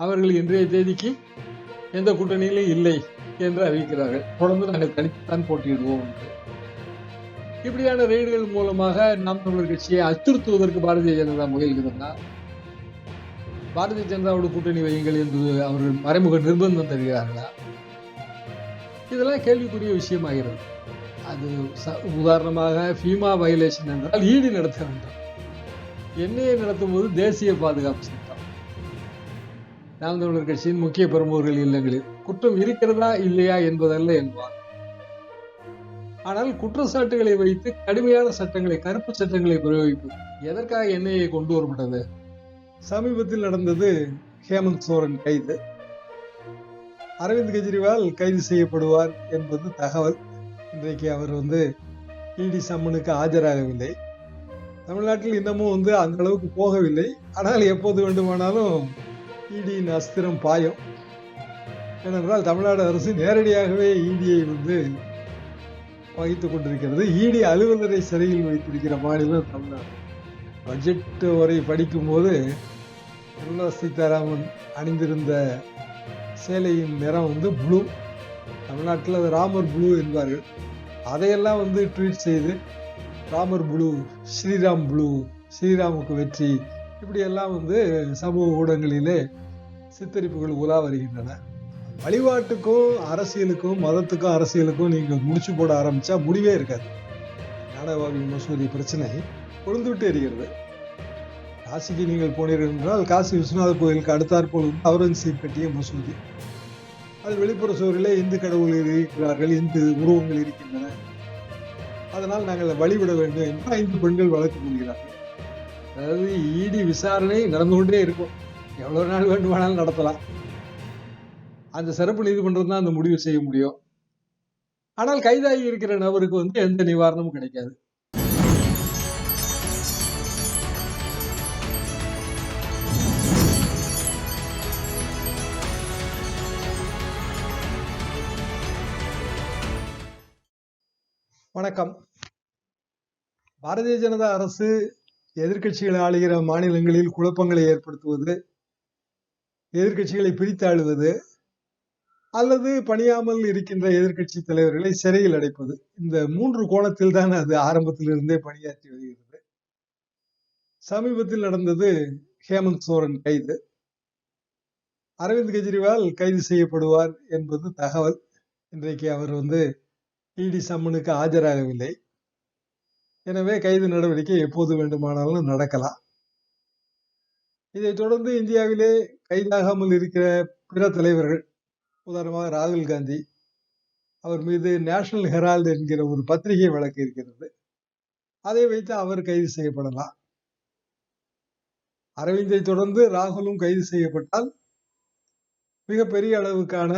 அவர்கள் இன்றைய தேதிக்கு எந்த கூட்டணியிலும் இல்லை என்று அறிவிக்கிறார்கள். தொடர்ந்து நாங்கள் தனித்துத்தான் போட்டியிடுவோம். என்று இப்படியான ரெய்டுகள் மூலமாக நாம் தமிழர் கட்சியை அச்சுறுத்துவதற்கு பாரதிய ஜனதா முயல்கிறதா? பாரதிய ஜனதாவோட கூட்டணி வையுங்கள் என்று அவர்கள் மறைமுக நிர்பந்தம் தருகிறார்களா? இதெல்லாம் கேள்விக்குரிய விஷயமாகிறது. அது ச- உதாரணமாக ஃபீமா வயலேஷன் என்றால் ஈடு நடத்த வேண்டும். என்ஐஏ நடத்தும் போது தேசிய பாதுகாப்பு சட்டம். நாம் தமிழர் கட்சியின் முக்கிய பிரமுகர்கள் இல்லங்களில் குற்றம் இருக்கிறதா இல்லையா என்பதல்ல என்பார். ஆனால் குற்றச்சாட்டுகளை வைத்து கடுமையான சட்டங்களை கருப்பு சட்டங்களை பிரயோகிப்பது எதற்காக என்ஐஏ கொண்டு வரப்பட்டது? சமீபத்தில் நடந்தது ஹேமந்த் சோரன் கைது. அரவிந்த் கெஜ்ரிவால் கைது செய்யப்படுவார் என்பது தகவல். இன்றைக்கு அவர் வந்து இடி சம்மனுக்கு ஆஜராகவில்லை. தமிழ்நாட்டில் இன்னமும் வந்து அந்த அளவுக்கு போகவில்லை. ஆனால் எப்போது வேண்டுமானாலும் இடியின் அஸ்திரம் பாயும். ஏனென்றால் தமிழ்நாடு அரசு நேரடியாகவே இடியை வந்து வகித்துக் கொண்டிருக்கிறது. இடி அலுவலரை சிறையில் வைத்திருக்கிற மாநிலம் தமிழ்நாடு. பட்ஜெட் வரை படிக்கும்போது நிர்மலா சீதாராமன் அணிந்திருந்த சேலையின் நிறம் வந்து ப்ளூ. தமிழ்நாட்டில் அது ராமர் ப்ளூ என்பார்கள். அதையெல்லாம் வந்து ட்வீட் செய்து ராமர் ப்ளூ ஸ்ரீராம் ப்ளூ ஸ்ரீராமுக்கு வெற்றி இப்படியெல்லாம் வந்து சமூக ஊடகங்களிலே சித்தரிப்புகள் உலா வருகின்றன. வழிபாட்டுக்கும் அரசியலுக்கும் மதத்துக்கும் அரசியலுக்கும் நீங்கள் முடிச்சு போட ஆரம்பித்தா முடிவே இருக்காது. ஞானவாபி மசூதி பிரச்சனை கொழுந்துவிட்டு எரிகிறது காசிக்கு நீங்கள் போனீர்கள் என்றால் காசி விஸ்வநாதர் கோயிலுக்கு அடுத்தாற்போல் வந்து அவுரங்கசீப் கட்டிய மசூதி. அது வெளிப்புற சுவரிலே இந்து கடவுள்கள் இருக்கிறார்கள் இந்து உருவங்கள் இருக்கின்றன. அதனால் நாங்கள் வழிவிட வேண்டும் என்று ஐந்து பெண்கள் வழக்கு கொள்கிறார்கள் அதாவது இடி விசாரணை நடந்து கொண்டே இருக்கும். எவ்வளோ நாள் வேண்டுமானாலும் நடத்தலாம். அந்த சிறப்பு நீதிமன்றம் தான் அந்த முடிவு செய்ய முடியும். ஆனால் கைதாகி இருக்கிற நபருக்கு வந்து எந்த நிவாரணமும் கிடைக்காது. வணக்கம். பாரதிய ஜனதா அரசு எதிர்கட்சிகள் ஆளுகிற மாநிலங்களில் குழப்பங்களை ஏற்படுத்துவது எதிர்க்கட்சிகளை பிரித்தாளுவது அல்லது பணியாமல் இருக்கின்ற எதிர்க்கட்சி தலைவர்களை சிறையில் அடைப்பது. இந்த மூன்று கோணத்தில் தான் அது ஆரம்பத்திலிருந்தே பணியாற்றி வருகிறது. சமீபத்தில் நடந்தது ஹேமந்த் சோரன் கைது. அரவிந்த் கெஜ்ரிவால் கைது செய்யப்படுவார் என்பது தகவல். இன்றைக்கு அவர் வந்து இடி சம்மனுக்கு ஆஜராகவில்லை. எனவே கைது நடவடிக்கை எப்போது வேண்டுமானாலும் நடக்கலாம். இதைத் தொடர்ந்து இந்தியாவிலே கைதாகாமல் இருக்கிற பிற தலைவர்கள் உதாரணமாக ராகுல் காந்தி அவர் மீது நேஷனல் ஹெரால்டு என்கிற ஒரு பத்திரிகை வழக்கு இருக்கிறது. அதை வைத்து அவர் கைது செய்யப்படலாம். அரவிந்தை தொடர்ந்து ராகுலும் கைது செய்யப்பட்டால் மிகப்பெரிய அளவுக்கான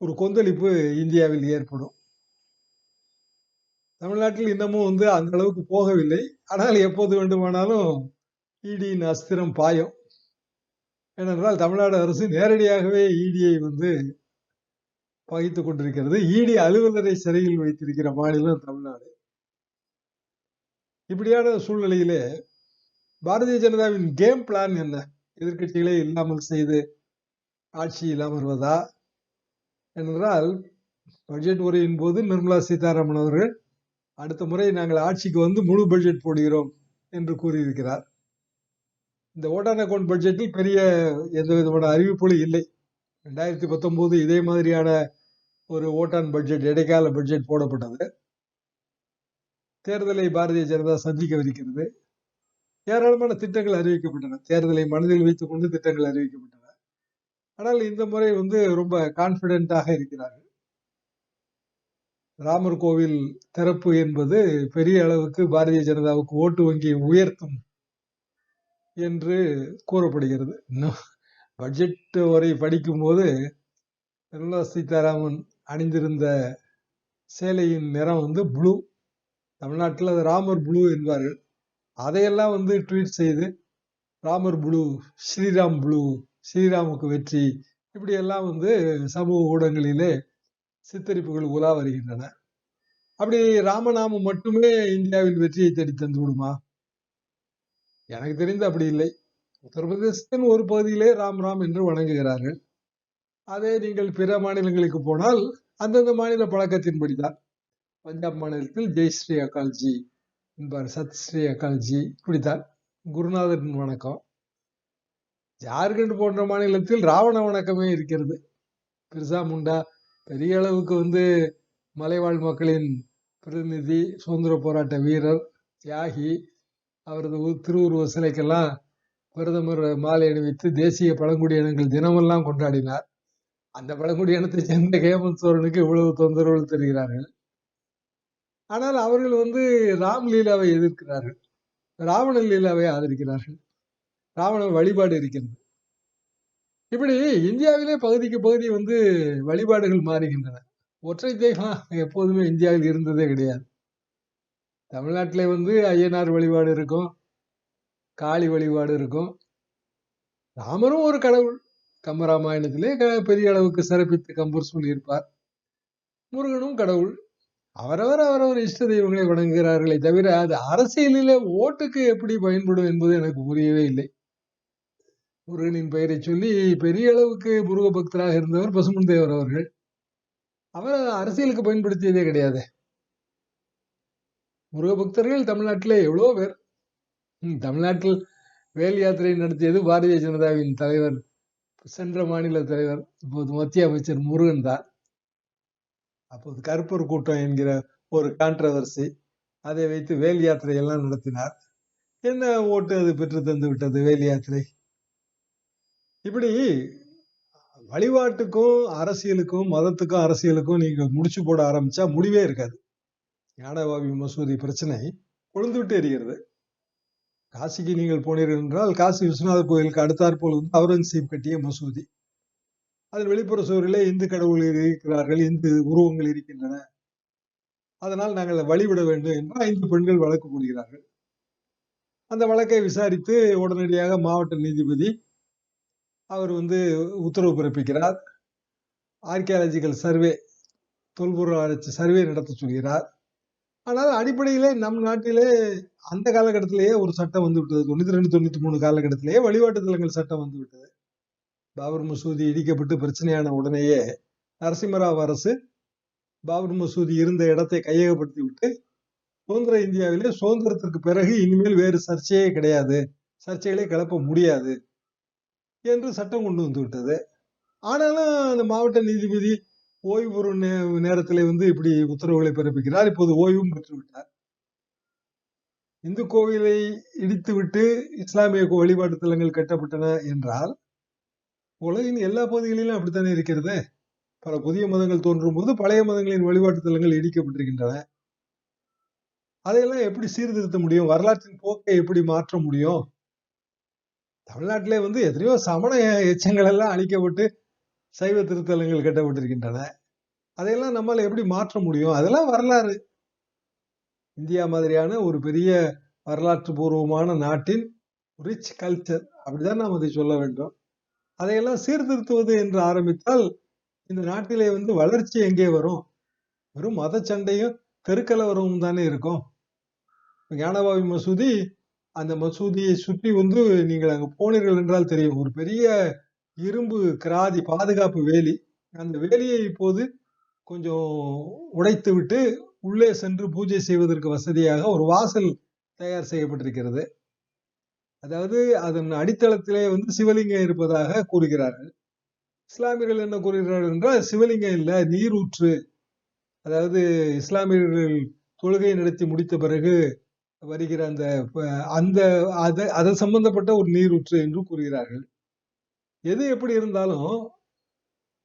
ஒரு கொந்தளிப்பு இந்தியாவில் ஏற்படும். தமிழ்நாட்டில் இன்னமும் வந்து அந்த அளவுக்கு போகவில்லை. ஆனால் எப்போது வேண்டுமானாலும் இடியின் அஸ்திரம் பாயும். ஏனென்றால் தமிழ்நாடு அரசு நேரடியாகவே இடியை வந்து வகித்துக் கொண்டிருக்கிறது. இடி அலுவலரை சிறையில் வைத்திருக்கிற மாநிலம் தமிழ்நாடு. இப்படியான சூழ்நிலையிலே பாரதிய ஜனதாவின் கேம் பிளான் என்ன? எதிர்க்கட்சிகளை இல்லாமல் செய்து ஆட்சியில் அமர்வதா என்றால் பட்ஜெட் உரையின் போது நிர்மலா சீதாராமன் அவர்கள் அடுத்த முறை நாங்கள் ஆட்சிக்கு வந்து முழு பட்ஜெட் போடுகிறோம் என்று கூறியிருக்கிறார். இந்த ஓட்டான் அக்கௌண்ட் பட்ஜெட்டில் பெரிய எந்த விதமான அறிவிப்புகளும் இல்லை. ரெண்டாயிரத்தி பத்தொம்போது இதே மாதிரியான ஒரு ஓட்டான் பட்ஜெட் இடைக்கால பட்ஜெட் போடப்பட்டது. தேர்தலை பாரதிய ஜனதா சந்திக்கவிருக்கிறது. ஏராளமான திட்டங்கள் அறிவிக்கப்பட்டன. தேர்தலை மனதில் வைத்துக் கொண்டு திட்டங்கள் அறிவிக்கப்பட்டன. ஆனால் இந்த முறை வந்து ரொம்ப கான்பிடென்ட்டாக இருக்கிறார்கள். ராமர் கோவில் திறப்பு என்பது பெரிய அளவுக்கு பாரதிய ஜனதாவுக்கு ஓட்டு வங்கியை உயர்த்தும் என்று கூறப்படுகிறது. இன்னும் பட்ஜெட் வரை படிக்கும்போது நிர்மலா சீதாராமன் அணிந்திருந்த சேலையின் நிறம் வந்து ப்ளூ தமிழ்நாட்டில் அது ராமர் ப்ளூ என்பார்கள். அதையெல்லாம் வந்து ட்வீட் செய்து ராமர் ப்ளூ ஸ்ரீராம் ப்ளூ ஸ்ரீராமுக்கு வெற்றி இப்படியெல்லாம் வந்து சமூக ஊடகங்களிலே சித்தரிப்புகள் உலா வருகின்றன. அப்படி ராமநாமம் மட்டுமே இந்தியாவில் வெற்றியை தேடி தந்து விடுமா? எனக்கு தெரிந்து அப்படி இல்லை. உத்தரப்பிரதேசத்தின் ஒரு பகுதியிலே ராம் ராம் என்று வணங்குகிறார்கள். அதே நீங்கள் பிற மாநிலங்களுக்கு போனால் அந்தந்த மாநில பழக்கத்தின்படிதான். பஞ்சாப் மாநிலத்தில் ஜெய் ஸ்ரீ அகால்ஜி என்பார். சத் ஸ்ரீ அகால்ஜி இப்படித்தான். குருநாதரின் வணக்கம். ஜார்க்கண்ட் போன்ற மாநிலத்தில் ராவண வணக்கமே இருக்கிறது. பிர்சா முண்டா பெரிய அளவுக்கு வந்து மலைவாழ் மக்களின் பிரதிநிதி சுதந்திர போராட்ட வீரர் தியாகி அவரது திருவுருவ சிலைக்கெல்லாம் பிரதமர் மாலை அணிவித்து தேசிய பழங்குடி இனங்கள் தினமெல்லாம் கொண்டாடினார். அந்த பழங்குடியினத்தை சேர்ந்த ஹேமந்த் சோரனுக்கு இவ்வளவு தொந்தரவுகள் தருகிறார்கள். ஆனால் அவர்கள் வந்து ராம்லீலாவை எதிர்க்கிறார்கள். ராவண லீலாவை ஆதரிக்கிறார்கள். ராவண வழிபாடு இருக்கிறது. இப்படி இந்தியாவிலே பகுதிக்கு பகுதி வந்து வழிபாடுகள் மாறுகின்றன. ஒற்றை தெய்வம் எப்போதுமே இந்தியாவில் இருந்ததே கிடையாது. தமிழ்நாட்டிலே வந்து ஐயனார் வழிபாடு இருக்கும் காளி வழிபாடு இருக்கும். ராமரும் ஒரு கடவுள். கம்பராமாயணத்திலே பெரிய அளவுக்கு சிறப்பித்து கம்பூர் சொல்லியிருப்பார். முருகனும் கடவுள். அவரவர் அவரவர் இஷ்ட தெய்வங்களை வணங்குகிறார்களே தவிர அது அரசியலிலே ஓட்டுக்கு எப்படி பயன்படும் என்பது எனக்கு புரியவே இல்லை. முருகனின் பெயரை சொல்லி பெரிய அளவுக்கு முருக பக்தராக இருந்தவர் பசுமன் தேவர் அவர்கள். அவர் அரசியலுக்கு பயன்படுத்தியதே கிடையாது. முருக பக்தர்கள் தமிழ்நாட்டிலே எவ்வளோ பேர். ம், தமிழ்நாட்டில் வேல் யாத்திரை நடத்தியது பாரதிய ஜனதாவின் தலைவர் சென்ற மாநில தலைவர் இப்போது மத்திய அமைச்சர் முருகன் தான். அப்போது கருப்பர் கூட்டம் என்கிற ஒரு கான்ட்ரவர்சி அதை வைத்து வேல் யாத்திரை எல்லாம் நடத்தினார். என்ன ஓட்டு அது பெற்று தந்து விட்டது வேல் யாத்திரை? இப்படி வழிபாட்டுக்கும் அரசியலுக்கும் மதத்துக்கும் அரசியலுக்கும் நீங்க முடிச்சு போட ஆரம்பிச்சா முடிவே இருக்காது. ஞானவாபி மசூதி பிரச்சனை கொழுந்து விட்டு எரிகிறது காசிக்கு நீங்கள் போனீர்கள் என்றால் காசி விஸ்வநாதர் கோயிலுக்கு அடுத்தாற்போல் வந்து அவுரங்கசீப் கட்டிய மசூதி. அதில் வெளிப்புற சுவரிலே இந்து கடவுள்கள் இருக்கிறார்கள் இந்து உருவங்கள் இருக்கின்றன. அதனால் நாங்கள் வழிவிட வேண்டும் என்றால் ஐந்து பெண்கள் வழக்கு போடுகிறார்கள். அந்த வழக்கை விசாரித்து உடனடியாக மாவட்ட நீதிபதி அவர் வந்து உத்தரவு பிறப்பிக்கிறார். ஆர்கியாலஜிக்கல் சர்வே தொல்பொருள் ஆராய்ச்சி சர்வே நடத்த சொல்கிறார். ஆனால் அடிப்படையிலே நம் நாட்டிலே அந்த காலகட்டத்திலேயே ஒரு சட்டம் வந்து விட்டது. தொண்ணூத்தி ரெண்டு தொண்ணூத்தி மூணு காலகட்டத்திலேயே வழிபாட்டு தலங்கள் சட்டம் வந்து விட்டது. பாபர் மசூதி இடிக்கப்பட்டு பிரச்சனையான உடனேயே நரசிம்மராவ் அரசு பாபர் மசூதி இருந்த இடத்தை கையகப்படுத்தி விட்டு சுதந்திர இந்தியாவிலே சுதந்திரத்திற்கு பிறகு இனிமேல் வேறு சர்ச்சையே கிடையாது. சர்ச்சைகளை கிளப்ப முடியாது. என்று சட்டம் கொண்டு வந்து விட்டது. ஆனாலும் அந்த மாவட்ட நீதிபதி ஓய்வு பெறும் நே நேரத்தில் வந்து இப்படி உத்தரவுகளை பிறப்பிக்கிறார். இப்போது ஓய்வும் பெற்றுவிட்டார் இந்து கோவிலை இடித்துவிட்டு இஸ்லாமிய கோ- வழிபாட்டு தலங்கள் கட்டப்பட்டன என்றால் உலகின் எல்லா பகுதிகளிலும் அப்படித்தானே இருக்கிறது? பல புதிய மதங்கள் தோன்றும் போது பழைய மதங்களின் வழிபாட்டு தலங்கள் இடிக்கப்பட்டிருக்கின்றன. அதையெல்லாம் எப்படி சீர்திருத்த முடியும்? வரலாற்றின் போக்கை எப்படி மாற்ற முடியும்? தமிழ்நாட்டிலே வந்து எத்தனையோ சமண எச்சங்கள் எல்லாம் அழிக்கப்பட்டு சைவ திருத்தலங்கள் கட்டப்பட்டிருக்கின்றன. அதையெல்லாம் நம்மால எப்படி மாற்ற முடியும்? அதெல்லாம் வரலாறு. இந்தியா மாதிரியான ஒரு பெரிய வரலாற்று பூர்வமான நாட்டின் ரிச் கல்ச்சர் அப்படிதான் நாம் அதை சொல்ல வேண்டும். அதையெல்லாம் சீர்திருத்துவது என்று ஆரம்பித்தால் இந்த நாட்டிலே வந்து வளர்ச்சி எங்கே வரும்? வெறும் மத சண்டையும் தெருக்கலவரமும் தானே இருக்கும். ஞானபாவி மசூதி அந்த மசூதியை சுற்றி வந்து நீங்கள் அங்கே போனீர்கள் என்றால் தெரியும். ஒரு பெரிய இரும்பு கிராதி பாதுகாப்பு வேலி. அந்த வேலியை இப்போது கொஞ்சம் உடைத்து விட்டு உள்ளே சென்று பூஜை செய்வதற்கு வசதியாக ஒரு வாசல் தயார் செய்யப்பட்டிருக்கிறது. அதாவது அதன் அடித்தளத்திலே வந்து சிவலிங்கம் இருப்பதாக கூறுகிறார்கள். இஸ்லாமியர்கள் என்ன கூறுகிறார்கள் என்றால் சிவலிங்கம் இல்லை நீரூற்று. அதாவது இஸ்லாமியர்கள் தொழுகை நடத்தி முடித்த பிறகு வருகிற அந்த அந்த அதை அதை சம்பந்தப்பட்ட ஒரு நீரூற்று என்று கூறுகிறார்கள். எது எப்படி இருந்தாலும்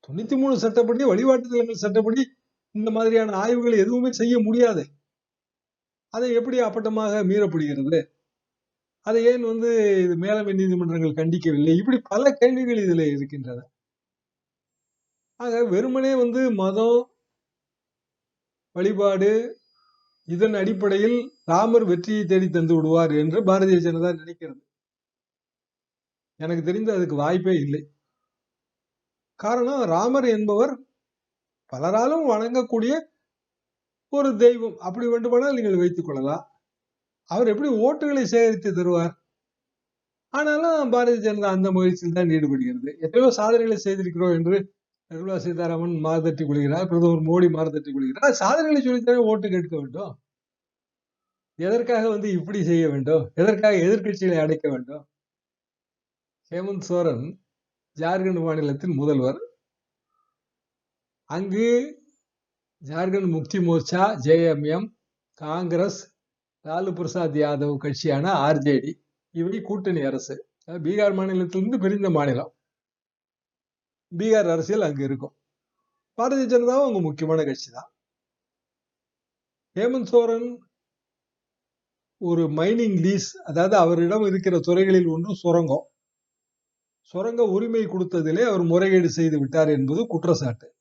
தொண்ணூத்தி மூணு சட்டப்படி வழிபாட்டு தலங்கள் சட்டப்படி இந்த மாதிரியான ஆய்வுகள் எதுவுமே செய்ய முடியாது. அதை எப்படி அப்பட்டமாக மீறப்படுகிறது? அதை ஏன் வந்து இது மேலமை நீதிமன்றங்கள் கண்டிக்கவில்லை? இப்படி பல கேள்விகள் இதில் இருக்கின்றன. ஆக வெறுமனே வந்து மதம் வழிபாடு இதன் அடிப்படையில் ராமர் வெற்றியை தேடி தந்து விடுவார் என்று பாரதிய ஜனதா நினைக்கிறது. எனக்கு தெரிந்து அதுக்கு வாய்ப்பே இல்லை. காரணம் ராமர் என்பவர் பலராலும் வணங்கக்கூடிய ஒரு தெய்வம். அப்படி வேண்டுமானால் நீங்கள் வைத்துக் கொள்ளலாம். அவர் எப்படி ஓட்டுகளை சேகரித்து தருவார்? ஆனாலும் பாரதிய ஜனதா அந்த முயற்சியில் தான் ஈடுபடுகிறது. எத்தனையோ சாதனைகளை செய்திருக்கிறோம் என்று நிர்மலா சீதாராமன் மாறுதட்டி கொள்கிறார் பிரதமர் மோடி மாறுதட்டி கொள்கிறார். சாதனைகளை சொல்லித்தானே ஓட்டு கேட்க வேண்டும். எதற்காக வந்து இப்படி செய்ய வேண்டும்? எதற்காக எதிர்க்கட்சிகளை அடைக்க வேண்டும்? ஹேமந்த் சோரன் ஜார்க்கண்ட் மாநிலத்தின் முதல்வர். அங்கு ஜார்க்கண்ட் முக்தி மோர்ச்சா ஜேஎம்எம் காங்கிரஸ் லாலு பிரசாத் யாதவ் கட்சியான ஆர்ஜேடி இவை கூட்டணி அரசு. அதாவது பீகார் மாநிலத்திலிருந்து பிரிந்த மாநிலம். பீகார் அரசியல் அங்க இருக்கும். பாரதிய ஜனதாவும் அவங்க முக்கியமான கட்சி தான். ஹேமந்த் சோரன் ஒரு மைனிங் லீஸ் அதாவது அவரிடம் இருக்கிற துறைகளில் ஒன்று சுரங்கம். சுரங்க உரிமை கொடுத்ததிலே அவர் முறைகேடு செய்து விட்டார் என்பது குற்றச்சாட்டு.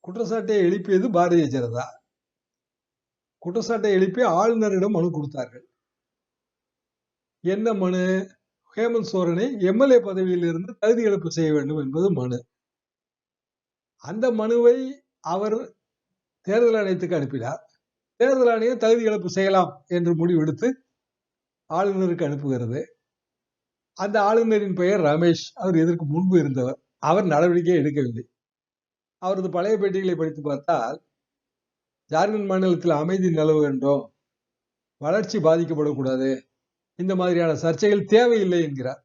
குற்றச்சாட்டை எழுப்பியது பாரதிய ஜனதா. குற்றச்சாட்டை எழுப்பி ஆளுநரிடம் மனு கொடுத்தார்கள். என்ன மனு? ஹேமந்த் சோரனை எம்எல்ஏ பதவியில் இருந்து தகுதி இழப்பு செய்ய வேண்டும் என்பது மனு. அந்த மனுவை அவர் தேர்தல் ஆணையத்துக்கு அனுப்பினார். தேர்தல் ஆணையம் தகுதி இழப்பு செய்யலாம் என்று முடிவெடுத்து ஆளுநருக்கு அனுப்புகிறது. அந்த ஆளுநரின் பெயர் ரமேஷ். அவர் இதற்கு முன்பு இருந்தவர். அவர் நடவடிக்கை எடுக்கவில்லை. அவரது பழைய பேட்டிகளை படித்து பார்த்தால் ஜார்க்கண்ட் மாநிலத்தில் அமைதி நிலவு வளர்ச்சி பாதிக்கப்படக்கூடாது. இந்த மாதிரியான சர்ச்சைகள் தேவையில்லை என்கிறார்.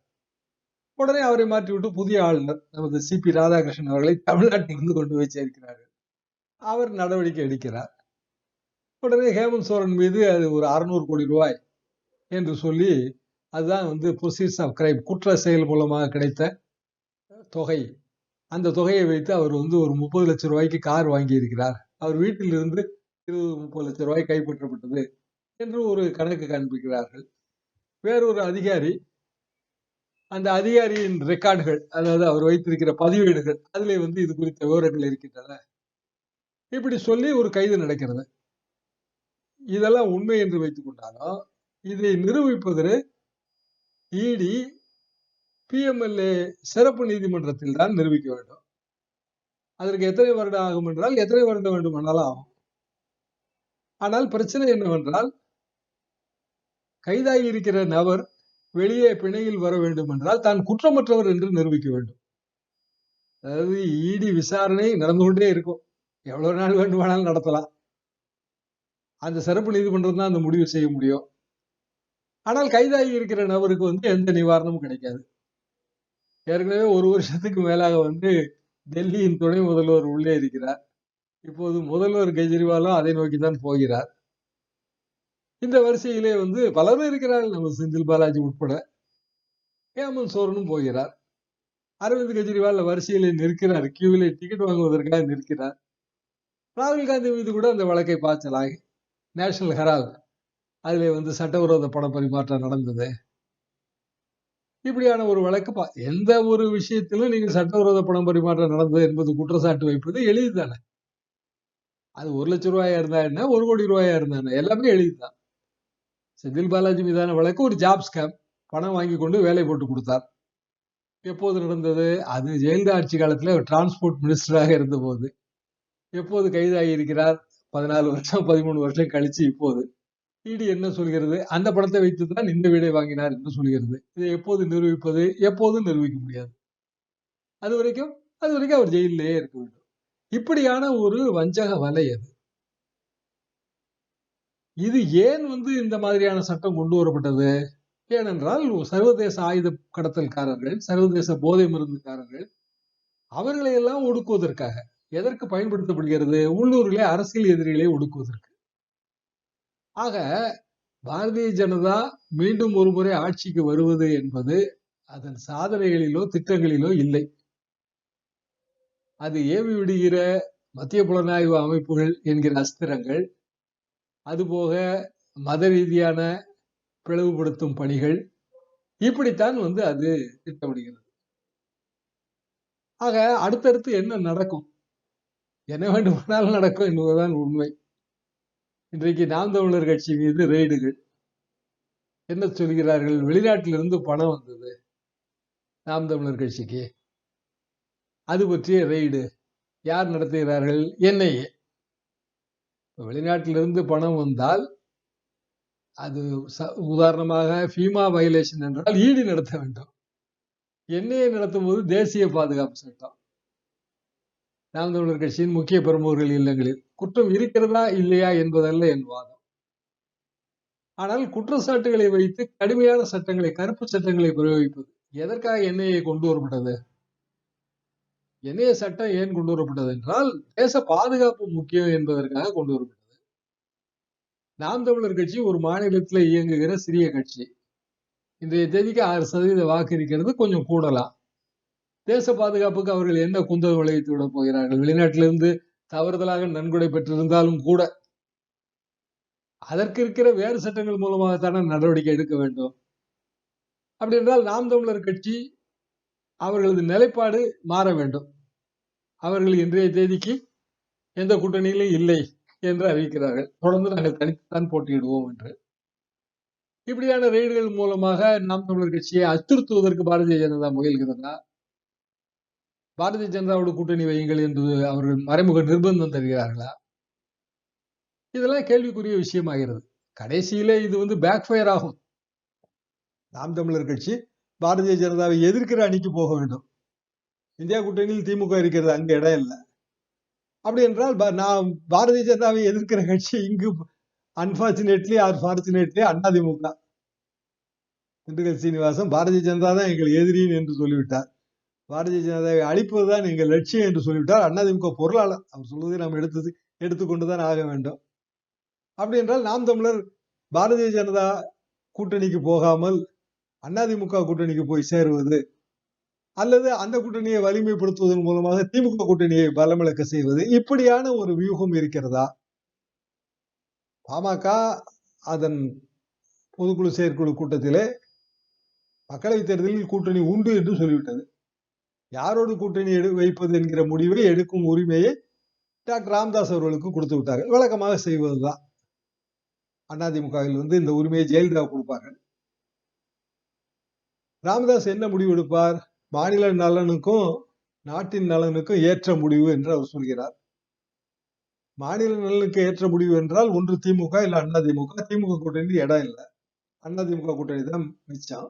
உடனே அவரை மாற்றிவிட்டு புதிய ஆளுநர் நமது சி பி ராதாகிருஷ்ணன் அவர்களை தமிழ்நாட்டிலிருந்து கொண்டு போய் சேர்க்கிறார்கள். அவர் நடவடிக்கை எடுக்கிறார். உடனே ஹேமந்த் சோரன் மீது அது ஒரு அறுநூறு கோடி ரூபாய் என்று சொல்லி அதுதான் வந்து ப்ரொசீஸ் ஆஃப் கிரைம் குற்ற செயல் மூலமாக கிடைத்த தொகை. அந்த தொகையை வைத்து அவர் வந்து ஒரு முப்பது லட்சம் ரூபாய்க்கு கார் வாங்கி இருக்கிறார் அவர் வீட்டில் இருந்து இருபது முப்பது லட்சம் ரூபாய் கைப்பற்றப்பட்டது என்று ஒரு கணக்கு காண்பிக்கிறார்கள். வேறொரு அதிகாரி அந்த அதிகாரியின் ரெக்கார்டுகள் அதாவது அவர் வைத்திருக்கிற பதிவேடுகள் அதிலே வந்து இது குறித்த விவரங்கள் இருக்கின்றன. இப்படி சொல்லி ஒரு கைது நடக்கிறது. இதெல்லாம் உண்மை என்று வைத்துக் கொண்டாலும் இதை நிரூபிப்பதில் இடி பிஎம்எல்ஏ சிறப்பு நீதிமன்றத்தில் தான் நிரூபிக்க வேண்டும். அதற்கு எத்தனை வருடம் ஆகும் என்றால் எத்தனை வருடம் வேண்டுமானாலும் ஆகும். ஆனால் பிரச்சனை என்னவென்றால் கைதாகி இருக்கிற நபர் வெளியே பிணையில் வர வேண்டும் என்றால் தான் குற்றமற்றவர் என்று நிரூபிக்க வேண்டும். அதாவது இடி விசாரணை நடந்து கொண்டே இருக்கும். எவ்வளவு நாள் வேண்டுமானாலும் நடத்தலாம். அந்த சிறப்பு நீதிமன்றம் தான் அந்த முடிவு செய்ய முடியும். ஆனால் கைதாகி இருக்கிற நபருக்கு வந்து எந்த நிவாரணமும் கிடைக்காது. ஏற்கனவே ஒரு வருஷத்துக்கு மேலாக வந்து டெல்லியின் துணை முதல்வர் உள்ளே இருக்கிறார். இப்போது முதல்வர் கெஜ்ரிவாலும் அதை நோக்கி தான் போகிறார். இந்த வரிசையிலே வந்து பலரும் இருக்கிறார்கள். நம்ம செந்தில் பாலாஜி உட்பட ஹேமந்த் சோரனும் போகிறார். அரவிந்த் கெஜ்ரிவால் வரிசையிலே நிற்கிறார். கியூவிலே டிக்கெட் வாங்குவதற்காக நிற்கிறார். ராகுல் காந்தி மீது கூட அந்த வழக்கை பாய்ச்சலாகி நேஷனல் ஹெரால்ட் அதிலே வந்து சட்டவிரோத பண பரிமாற்றம் நடந்தது. இப்படியான ஒரு வழக்கு பா எந்த ஒரு விஷயத்திலும் நீங்கள் சட்டவிரோத பணம் பரிமாற்றம் நடந்தது என்பது குற்றச்சாட்டு வைப்பது எளிது தானே அது ஒரு லட்சம் ரூபாயா இருந்தா என்ன? ஒரு கோடி ரூபாயா இருந்தா என்ன? எல்லாமே எளிதுதான். செந்தில் பாலாஜி மீதான வழக்கு ஒரு ஜாப் ஸ்கேம் பணம் வாங்கி கொண்டு வேலை போட்டு கொடுத்தார். எப்போது நடந்தது? அது ஜெயலலிதா ஆட்சி காலத்தில் டிரான்ஸ்போர்ட் மினிஸ்டராக இருந்த போது எப்போது கைதாகி இருக்கிறார் பதினாலு வருஷம் பதிமூணு வருஷம் கழிச்சு இப்போது. இடி என்ன சொல்கிறது? அந்த பணத்தை வைத்து தான் இந்த வீடை வாங்கினார் என்று சொல்கிறது. இதை எப்போது நிரூபிப்பது? எப்போதும் நிரூபிக்க முடியாது? அது வரைக்கும் அது வரைக்கும் அவர் ஜெயிலே இருக்க வேண்டும். இப்படியான ஒரு வஞ்சக வலை அது. இது ஏன் வந்து இந்த மாதிரியான சட்டம் கொண்டு வரப்பட்டது? ஏனென்றால் சர்வதேச ஆயுத கடத்தல்காரர்கள் சர்வதேச போதை மருந்துக்காரர்கள் அவர்களை எல்லாம் ஒடுக்குவதற்காக எதற்கு பயன்படுத்தப்படுகிறது? உள்ளூரிலே அரசியல் எதிரிகளை ஒடுக்குவதற்கு. ஆக பாரதிய ஜனதா மீண்டும் ஒரு முறை ஆட்சிக்கு வருவது என்பது அதன் சாதனைகளிலோ திட்டங்களிலோ இல்லை. அது ஏவி விடுகிற மத்திய புலனாய்வு அமைப்புகள் என்கிற அஸ்திரங்கள் அதுபோக மத ரீதியான பிளவுபடுத்தும் பணிகள் இப்படித்தான் வந்து அது திட்டமிடுகிறது. ஆக அடுத்தடுத்து என்ன நடக்கும்? என்ன வேண்டுமானாலும் நடக்கும் என்பதுதான் உண்மை. இன்றைக்கு நாம் தமிழர் கட்சி மீது ரெய்டுகள். என்ன சொல்கிறார்கள்? வெளிநாட்டிலிருந்து பணம் வந்தது நாம் தமிழர் கட்சிக்கு. அது பற்றிய ரெய்டு. யார் நடத்துகிறார்கள்? என்ஐஏ வெளிநாட்டிலிருந்து பணம் வந்தால் அது ச- உதாரணமாக ஃபீமா வயலேஷன் என்றால் ஈடு நடத்த வேண்டும். எண்ணெயை நடத்தும் போது தேசிய பாதுகாப்பு சட்டம். நாம் தமிழர் கட்சியின் முக்கிய பிரமுகர்கள் இல்லங்களில் குற்றம் இருக்கிறதா இல்லையா என்பதல்ல என் வாதம். ஆனால் குற்றச்சாட்டுகளை வைத்து கடுமையான சட்டங்களை கருப்பு சட்டங்களை பிரயோகிப்பது எதற்காக எண்ணெயை கொண்டு வரப்பட்டது? என்ஐஏ சட்டம் ஏன் கொண்டு வரப்பட்டது என்றால் தேச பாதுகாப்பு முக்கியம் என்பதற்காக கொண்டு வரப்பட்டது. நாம் தமிழர் கட்சி ஒரு மாநிலத்தில் இயங்குகிற சிறிய கட்சி. இன்றைய தேதிக்கு ஆறு சதவீத வாக்கு இருக்கிறது கொஞ்சம் கூடலாம். தேச பாதுகாப்புக்கு அவர்கள் என்ன குந்தல் விளைவித்து விட போகிறார்கள்? வெளிநாட்டிலிருந்து தவறுதலாக நன்கொடை பெற்றிருந்தாலும் கூட அதற்கு இருக்கிற வேறு சட்டங்கள் மூலமாகத்தானே நடவடிக்கை எடுக்க வேண்டும்? அப்படி என்றால் நாம் தமிழர் கட்சி அவர்களது நிலைப்பாடு மாற வேண்டும். அவர்கள் இன்றைய தேதிக்கு எந்த கூட்டணியிலும் இல்லை என்று அறிவிக்கிறார்கள். தொடர்ந்து நாங்கள் தனித்துத்தான் போட்டியிடுவோம் என்று. இப்படியான ரெய்டுகள் மூலமாக நாம் தமிழர் கட்சியை அச்சுறுத்துவதற்கு பாரதிய ஜனதா முயல்கிறதா? பாரதிய ஜனதாவோட கூட்டணி வையுங்கள் என்று அவர்கள் மறைமுக நிர்பந்தம் தருகிறார்களா? இதெல்லாம் கேள்விக்குரிய விஷயமாகிறது. கடைசியிலே இது வந்து பேக் ஃபயர் ஆகும். நாம் தமிழர் கட்சி பாரதிய ஜனதாவை எதிர்க்கிற அணிக்கு போக வேண்டும். இந்தியா கூட்டணியில் திமுக இருக்கிறது அங்க இடம் இல்லை. அப்படி என்றால் நான் பாரதிய ஜனதாவை எதிர்க்கிற கட்சி இங்கு unfortunately or fortunately AIADMK Dindigul Srinivasan Bharatiya Janata தான் எங்கள் எதிரின் என்று சொல்லிவிட்டார். பாரதிய ஜனதாவை அழிப்பது தான் எங்கள் லட்சியம் என்று சொல்லிவிட்டார். அதிமுக பொருளாளர். அவர் சொல்வதை நாம் எடுத்தது எடுத்துக்கொண்டுதான் ஆக வேண்டும். அப்படி என்றால் நாம் தமிழர் பாரதிய ஜனதா கூட்டணிக்கு போகாமல் அதிமுக கூட்டணிக்கு போய் சேருவது அல்லது அந்த கூட்டணியை வலிமைப்படுத்துவதன் மூலமாக திமுக கூட்டணியை பலமிழக்க செய்வது இப்படியான ஒரு வியூகம் இருக்கிறதா? பாமக அதன் பொதுக்குழு செயற்குழு கூட்டத்திலே மக்களவைத் தேர்தலில் கூட்டணி உண்டு என்று சொல்லிவிட்டது. யாரோடு கூட்டணி எடு வைப்பது என்கிற முடிவை எடுக்கும் உரிமையை டாக்டர் ராம்தாஸ் அவர்களுக்கு கொடுத்து விட்டார்கள். வழக்கமாக செய்வதுதான். அதிமுகவில் வந்து இந்த உரிமையை ஜெயலலிதா கொடுப்பார்கள். ராமதாஸ் என்ன முடிவு எடுப்பார்? மாநில நலனுக்கும் நாட்டின் நலனுக்கும் ஏற்ற முடிவு என்று அவர் சொல்கிறார். மாநில நலனுக்கு ஏற்ற முடிவு என்றால் ஒன்று திமுக இல்ல அதிமுக திமுக. கூட்டணி இடம் இல்லை. அதிமுக கூட்டணி தான் மிச்சம்.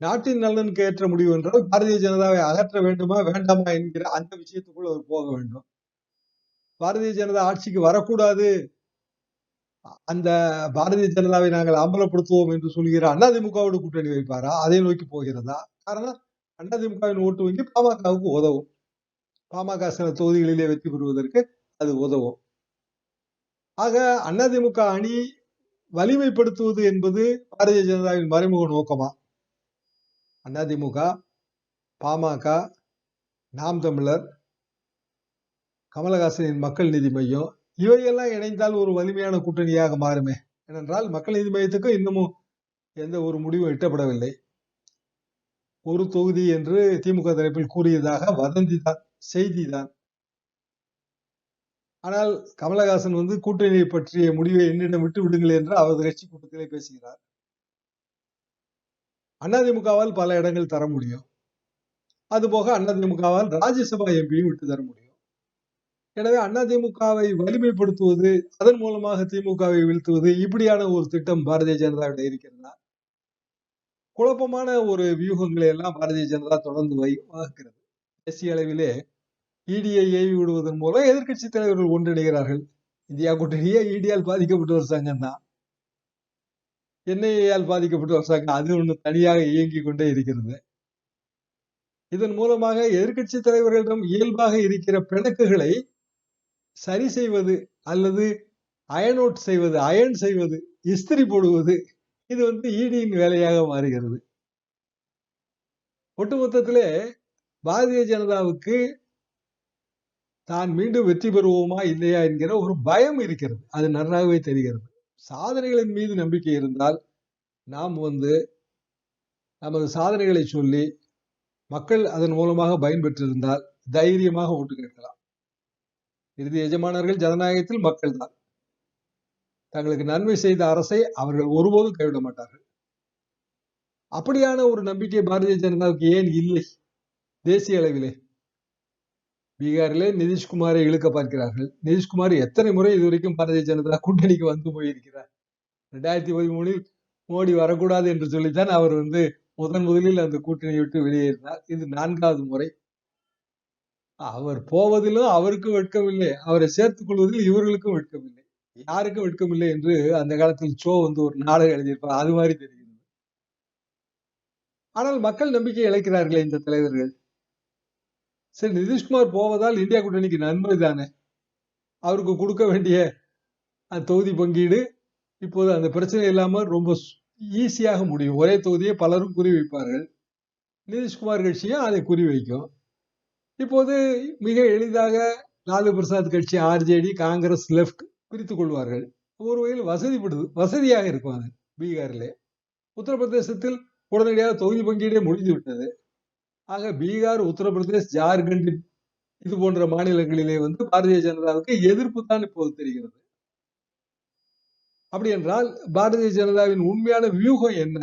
நாட்டின் நலனுக்கு ஏற்ற முடிவு என்றால் பாரதிய ஜனதாவை அகற்ற வேண்டுமா வேண்டாமா என்கிற அந்த விஷயத்துக்குள் அவர் போக வேண்டும். பாரதிய ஜனதா ஆட்சிக்கு வரக்கூடாது. அந்த பாரதிய ஜனதாவை நாங்கள் அம்பலப்படுத்துவோம் என்று சொல்கிற அதிமுகவோடு கூட்டணி வைப்பாரா? அதை நோக்கி போகிறதா? காரணம் அதிமுகவின் ஓட்டு வங்கி பாமகவுக்கு உதவும். பாமக சில தொகுதிகளிலே வெற்றி பெறுவதற்கு அது உதவும். ஆக அதிமுக அணி வலிமைப்படுத்துவது என்பது பாரதிய ஜனதாவின் மறைமுக நோக்கமா? அதிமுக பாமக நாம் தமிழர் கமலஹாசனின் மக்கள் நீதி மையம் இவையெல்லாம் இணைந்தால் ஒரு வலிமையான கூட்டணியாக மாறுமே. ஏனென்றால் மக்கள் நீதி மையத்துக்கும் இன்னமும் எந்த ஒரு முடிவும் எட்டப்படவில்லை. ஒரு தொகுதி என்று திமுக தரப்பில் கூறியதாக வதந்தி தான் செய்தி தான். ஆனால் கமலஹாசன் வந்து கூட்டணியை பற்றிய முடிவை என்னிடம் விட்டு விடுங்கள் என்று அவரது கட்சி கூட்டத்திலே பேசுகிறார். அதிமுகவால் பல இடங்கள் தர முடியும். அதுபோக அதிமுகவால் ராஜ்யசபா எம்பியும் விட்டு தர முடியும். எனவே அதிமுகவை வலிமைப்படுத்துவது அதன் மூலமாக திமுகவை வீழ்த்துவது இப்படியான ஒரு திட்டம் பாரதிய ஜனதாவிட இருக்கிறதா? குழப்பமான ஒரு வியூகங்களை எல்லாம் பாரதிய ஜனதா தொடர்ந்து வை வகுக்கிறது. தேசிய அளவிலே இடியை ஏவி விடுவதன் மூலம் எதிர்கட்சி தலைவர்கள் ஒன்றிணைகிறார்கள். இந்தியா கூட்டணியே இடியால் பாதிக்கப்பட்டு ஒரு சங்கம் தான். என்ஐஏயால் பாதிக்கப்பட்டு ஒரு சங்கம் அது ஒன்று தனியாக இயங்கிக் கொண்டே இருக்கிறது. இதன் மூலமாக எதிர்கட்சி தலைவர்களிடம் இயல்பாக இருக்கிற பிணக்குகளை சரி செய்வது அல்லது அயனோட் செய்வது அயன் செய்வது இஸ்திரி போடுவது இது வந்து ஈடியின் வேலையாக மாறுகிறது. ஒட்டுமொத்தத்திலே பாரதிய ஜனதாவுக்கு தான் மீண்டும் வெற்றி பெறுவோமா இல்லையா என்கிற ஒரு பயம் இருக்கிறது. அது நன்றாகவே தெரிகிறது. சாதனைகளின் மீது நம்பிக்கை இருந்தால் நாம் வந்து நமது சாதனைகளை சொல்லி மக்கள் அதன் மூலமாக பயன்பெற்றிருந்தால் தைரியமாக ஓட்டு கேட்கலாம். இறுதி எஜமானர்கள் ஜனநாயகத்தில் மக்கள் தான் தங்களுக்கு நன்மை செய்த அரசை அவர்கள் ஒருபோதும் கைவிட மாட்டார்கள். அப்படியான ஒரு நம்பிக்கை பாரதிய ஜனதாவுக்கு ஏன் இல்லை? தேசிய அளவிலே. பீகாரிலே நிதிஷ்குமாரை இழுக்க பார்க்கிறார்கள். நிதிஷ்குமார் எத்தனை முறை இதுவரைக்கும் பாரதிய ஜனதா கூட்டணிக்கு வந்து போயிருக்கிறார்? ரெண்டாயிரத்தி பதிமூணில் மோடி வரக்கூடாது என்று சொல்லித்தான் அவர் வந்து முதன் முதலில் அந்த கூட்டணியை விட்டு வெளியேறினார். இது நான்காவது முறை. அவர் போவதிலும் அவருக்கும் வெட்கமில்லை. அவரை சேர்த்துக் கொள்வதில் இவர்களுக்கும் வெட்கமில்லை. யாருக்கும் வெட்கமில்லை என்று அந்த காலத்தில் சோ வந்து ஒரு நாடகம் எழுதியிருப்பார். அது மாதிரி தெரிகிறது. ஆனால் மக்கள் நம்பிக்கை இழைக்கிறார்களே இந்த தலைவர்கள். சரி நிதிஷ்குமார் போவதால் இந்தியா கூட்டணிக்கு நன்மை தானே? அவருக்கு கொடுக்க வேண்டிய அந்த தொகுதி பங்கீடு இப்போது அந்த பிரச்சனை இல்லாமல் ரொம்ப ஈஸியாக முடியும். ஒரே தொகுதியை பலரும் குறிவைப்பார்கள் நிதிஷ்குமார் கட்சியும் அதை குறிவைக்கும் இப்போது மிக எளிதாக லாலு பிரசாத் கட்சி ஆர்ஜேடி காங்கிரஸ் லெப்ட் பிரித்து கொள்வார்கள். ஒரு வகையில் வசதிப்படுது வசதியாக இருக்கும் அது பீகாரிலே. உத்தரப்பிரதேசத்தில் உடனடியாக தொகுதி பங்கீடே முடிந்து விட்டது ஆக பீகார் உத்தரப்பிரதேஷ் ஜார்க்கண்ட் இது போன்ற மாநிலங்களிலே வந்து பாரதிய ஜனதாவுக்கு எதிர்ப்பு தான் இப்போது தெரிகிறது. அப்படி என்றால் பாரதிய ஜனதாவின் உண்மையான வியூகம் என்ன?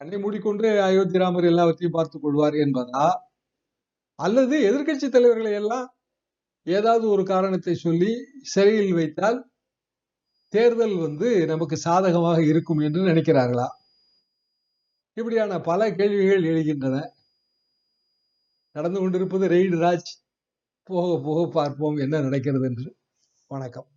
கண்ணை மூடிக்கொண்டு அயோத்தி ராமர் எல்லாவற்றையும் பார்த்துக் கொள்வார் என்பதா? அல்லது எதிர்கட்சி தலைவர்களை எல்லாம் ஏதாவது ஒரு காரணத்தை சொல்லி சிறையில் வைத்தால் தேர்தல் வந்து நமக்கு சாதகமாக இருக்கும் என்று நினைக்கிறார்களா? இப்படியான பல கேள்விகள் எழுகின்றன. நடந்து கொண்டிருப்பது ரெய்டு ராஜ். போக போக பார்ப்போம் என்ன நடக்கிறது என்று வணக்கம்.